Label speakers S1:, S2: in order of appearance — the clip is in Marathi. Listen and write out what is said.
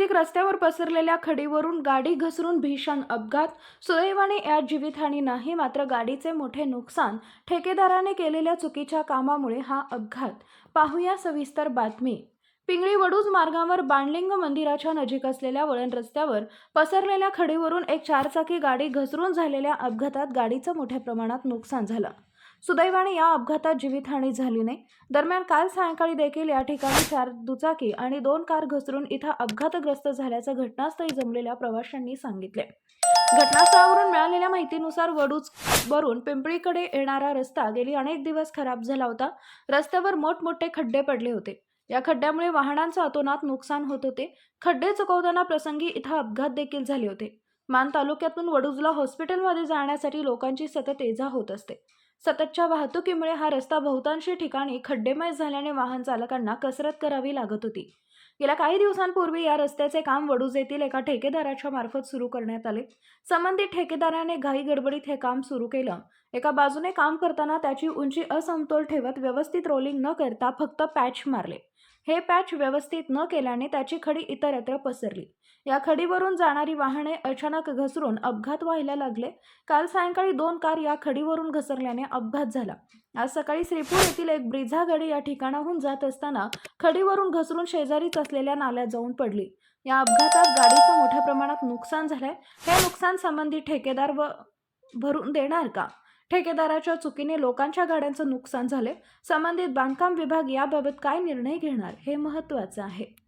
S1: रस्त्यावर पसरलेल्या खडीवरून गाडी घसरून भीषण अपघात. सुदैवाने यात जीवितहानी नाही मात्र गाडीचे मोठे नुकसान ठेकेदाराने केलेल्या चुकीच्या कामामुळे हा अपघात. पाहूया सविस्तर बातमी. पिंगळी वडूज मार्गावर बाणलिंग मंदिराच्या नजीक असलेल्या वळण रस्त्यावर पसरलेल्या खडीवरून एक चारचाकी गाडी घसरून झालेल्या अपघातात गाडीचं मोठ्या प्रमाणात नुकसान झालं. सुदैवाने या अपघातात जीवितहानी झाली नाही. दरम्यान काल सायंकाळी देखील या ठिकाणी चार दुचाकी आणि दोन कार घसरून इथं अपघातग्रस्त झाल्याचं घटनास्थळी जमलेल्या प्रवाशांनी सांगितले. घटनास्थळावरून मिळालेल्या माहितीनुसार वडूज वरून पिंपळीकडे येणारा रस्ता गेली अनेक दिवस खराब झाला होता. रस्त्यावर मोठमोठे खड्डे पडले होते. या खड्ड्यामुळे वाहनांचं अतोनात नुकसान होत होते. खड्डे चुकवताना प्रसंगी इथं अपघात देखील झाले होते. मान तालुक्यातून वडूजला हॉस्पिटलमध्ये जाण्यासाठी लोकांची सतत येजा होत असते. सततच्या वाहतुकीमुळे हा रस्ता बहुतांशी ठिकाणी खड्डेमय झाल्याने वाहन चालकांना कसरत करावी लागत होती. गेल्या काही दिवसांपूर्वी या रस्त्याचे काम वडूज येथील एका ठेकेदाराच्या मार्फत सुरू करण्यात आले. संबंधित ठेकेदाराने घाई गडबडीत हे काम सुरू केलं. एका बाजूने काम करताना त्याची उंची असमतोल ठेवत व्यवस्थित रोलिंग न करता फक्त पॅच मारले. हे पॅच व्यवस्थित न केल्याने त्याची खडी इतरत्र पसरली. या खडीवरून जाणारी वाहने अचानक घसरून अपघात व्हायला लागले. काल सायंकाळी दोन कार या खडीवरून घसरल्याने अपघात झाला. आज सकाळी श्रीपूर येथील एक ब्रिझा गाडी या ठिकाणाहून जात असताना खडीवरून घसरून शेजारीच असलेल्या नाल्यात जाऊन पडली. या अपघातात गाडीचं मोठ्या प्रमाणात नुकसान झालंय. हे नुकसान संबंधी ठेकेदार व भरून देणार का? ठेकेदाराच्या चुकीने लोकांच्या गाड्यांचं नुकसान झाले संबंधित बांधकाम विभाग याबाबत काय निर्णय घेणार हे महत्त्वाचं आहे.